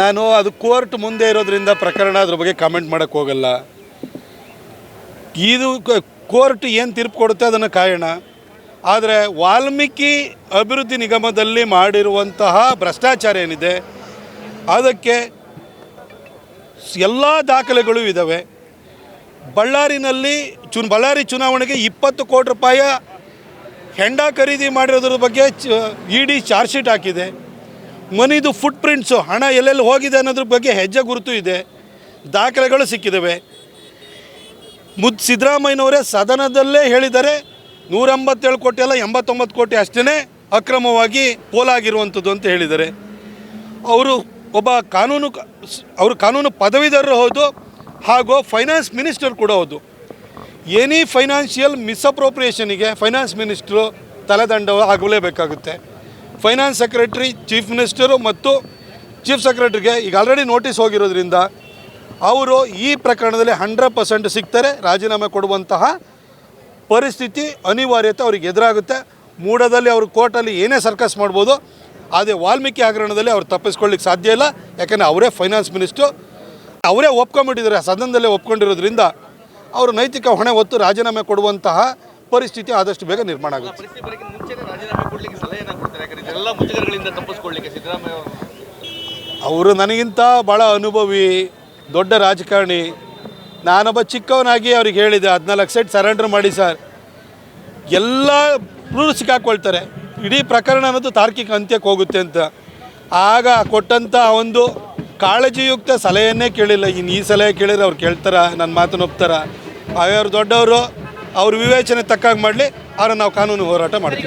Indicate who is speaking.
Speaker 1: ನಾನು ಅದು ಕೋರ್ಟ್ ಮುಂದೆ ಇರೋದ್ರಿಂದ ಪ್ರಕರಣ ಅದ್ರ ಬಗ್ಗೆ ಕಾಮೆಂಟ್ ಮಾಡೋಕ್ಕೆ ಹೋಗಲ್ಲ. ಇದು ಕೋರ್ಟ್ ಏನು ತೀರ್ಪು ಕೊಡುತ್ತೆ ಅದನ್ನು ಕಾರಣ? ಆದರೆ ವಾಲ್ಮೀಕಿ ಅಭಿವೃದ್ಧಿ ನಿಗಮದಲ್ಲಿ ಮಾಡಿರುವಂತಹ ಭ್ರಷ್ಟಾಚಾರ ಏನಿದೆ, ಅದಕ್ಕೆ ಎಲ್ಲ ದಾಖಲೆಗಳು ಇದ್ದಾವೆ ಬಳ್ಳಾರಿನಲ್ಲಿ ಚು, ಬಳ್ಳಾರಿ ಚುನಾವಣೆಗೆ ಇಪ್ಪತ್ತು ಕೋಟಿ ರೂಪಾಯಿ ಹೆಂಡ ಖರೀದಿ ಮಾಡಿರೋದ್ರ ಬಗ್ಗೆ ಇ ಡಿ ಚಾರ್ಜ್ ಶೀಟ್ ಹಾಕಿದೆ. ಮನಿದು ಫುಟ್ ಪ್ರಿಂಟ್ಸು ಹಣ ಎಲ್ಲೆಲ್ಲಿ ಹೋಗಿದೆ ಅನ್ನೋದ್ರ ಬಗ್ಗೆ ಹೆಜ್ಜೆ ಗುರುತು ಇದೆ. ದಾಖಲೆಗಳು ಸಿಕ್ಕಿದ್ದಾವೆ ಮುದ್ ಸಿದ್ದರಾಮಯ್ಯನವರೇ ಸದನದಲ್ಲೇ ಹೇಳಿದ್ದಾರೆ ನೂರೆಂಬತ್ತೇಳು ಕೋಟಿ ಅಲ್ಲ, ಎಂಬತ್ತೊಂಬತ್ತು ಕೋಟಿ ಅಷ್ಟೇ ಅಕ್ರಮವಾಗಿ ಪೋಲಾಗಿರುವಂಥದ್ದು ಅಂತ ಹೇಳಿದ್ದಾರೆ ಅವರು ಒಬ್ಬ ಕಾನೂನು ಅವರು ಕಾನೂನು ಪದವೀಧರರು ಹೌದು, ಹಾಗೂ ಫೈನಾನ್ಸ್ ಮಿನಿಸ್ಟರ್ ಕೂಡ ಹೌದು. ಎನಿ ಫೈನಾನ್ಷಿಯಲ್ ಮಿಸ್ಅಪ್ರೋಪ್ರಿಯೇಷನಿಗೆ ಫೈನಾನ್ಸ್ ಮಿನಿಸ್ಟ್ರು ತಲೆದಂಡ ಆಗಲೇಬೇಕಾಗುತ್ತೆ. ಫೈನಾನ್ಸ್ ಸೆಕ್ರೆಟ್ರಿ, ಚೀಫ್ ಮಿನಿಸ್ಟರು ಮತ್ತು ಚೀಫ್ ಸೆಕ್ರೆಟ್ರಿಗೆ ಈಗ ಆಲ್ರೆಡಿ ನೋಟಿಸ್ ಹೋಗಿರೋದ್ರಿಂದ ಅವರು ಈ ಪ್ರಕರಣದಲ್ಲಿ ಹಂಡ್ರೆಡ್ ಪರ್ಸೆಂಟ್ ಸಿಗ್ತಾರೆ, ರಾಜೀನಾಮೆ ಕೊಡುವಂತಹ ಪರಿಸ್ಥಿತಿ ಅನಿವಾರ್ಯತೆ ಅವ್ರಿಗೆ ಎದುರಾಗುತ್ತೆ. ಮೂಡದಲ್ಲಿ ಅವರು ಕೋರ್ಟಲ್ಲಿ ಏನೇ ಸರ್ಕಸ್ ಮಾಡ್ಬೋದು, ಅದೇ ವಾಲ್ಮೀಕಿ ಹಗರಣದಲ್ಲಿ ಅವ್ರು ತಪ್ಪಿಸ್ಕೊಳ್ಳಿಕ್ಕೆ ಸಾಧ್ಯ ಇಲ್ಲ. ಯಾಕಂದರೆ ಅವರೇ ಫೈನಾನ್ಸ್ ಮಿನಿಸ್ಟ್ರು. ಅವರೇ ಒಪ್ಕೊಂಬಿಟ್ಟಿದ್ದಾರೆ ಸದನದಲ್ಲೇ ಒಪ್ಕೊಂಡಿರೋದ್ರಿಂದ ಅವರು ನೈತಿಕ ಹೊಣೆ ಹೊತ್ತು ರಾಜೀನಾಮೆ ಕೊಡುವಂತಹ ಪರಿಸ್ಥಿತಿ ಆದಷ್ಟು ಬೇಗ ನಿರ್ಮಾಣ ಆಗುತ್ತೆ.
Speaker 2: ಇದೆಲ್ಲ ಮುಜುಗರಗಳಿಂದ ತಪ್ಪಿಸ್ಕೊಳ್ಳಿಕ್ಕೆ ಸಿದ್ದರಾಮಯ್ಯ
Speaker 1: ಅವರು. ನನಗಿಂತ ಭಾಳ ಅನುಭವಿ, ದೊಡ್ಡ ರಾಜಕಾರಣಿ. ನಾನೊಬ್ಬ ಚಿಕ್ಕವನಾಗಿ ಅವ್ರಿಗೆ ಹೇಳಿದೆ, ಹದಿನಾಲ್ಕು ಸೆಟ್ ಸರೆಂಡರ್ ಮಾಡಿ ಸರ್ ಎಲ್ಲ ಸಿಕ್ಕಾಕೊಳ್ತಾರೆ. ಇಡೀ ಪ್ರಕರಣ ಅನ್ನೋದು ತಾರ್ಕಿಕ ಅಂತ್ಯಕ್ಕೆ ಹೋಗುತ್ತೆ ಅಂತ. ಆಗ ಕೊಟ್ಟಂಥ ಒಂದು ಕಾಳಜಿಯುಕ್ತ ಸಲಹೆಯನ್ನೇ ಕೇಳಿಲ್ಲ. ಇನ್ನು ಈ ಸಲಹೆ ಕೇಳಿದ್ರೆ ಅವ್ರು ಕೇಳ್ತಾರ? ನನ್ನ ಮಾತನ್ನು ಒಪ್ತಾರ? ಅವ್ರು ದೊಡ್ಡವರು, ಅವ್ರ ವಿವೇಚನೆ ತಕ್ಕಾಗಿ ಮಾಡಲಿ, ಅವ್ರನ್ನ ನಾವು ಕಾನೂನು ಹೋರಾಟ ಮಾಡ್ತೀವಿ.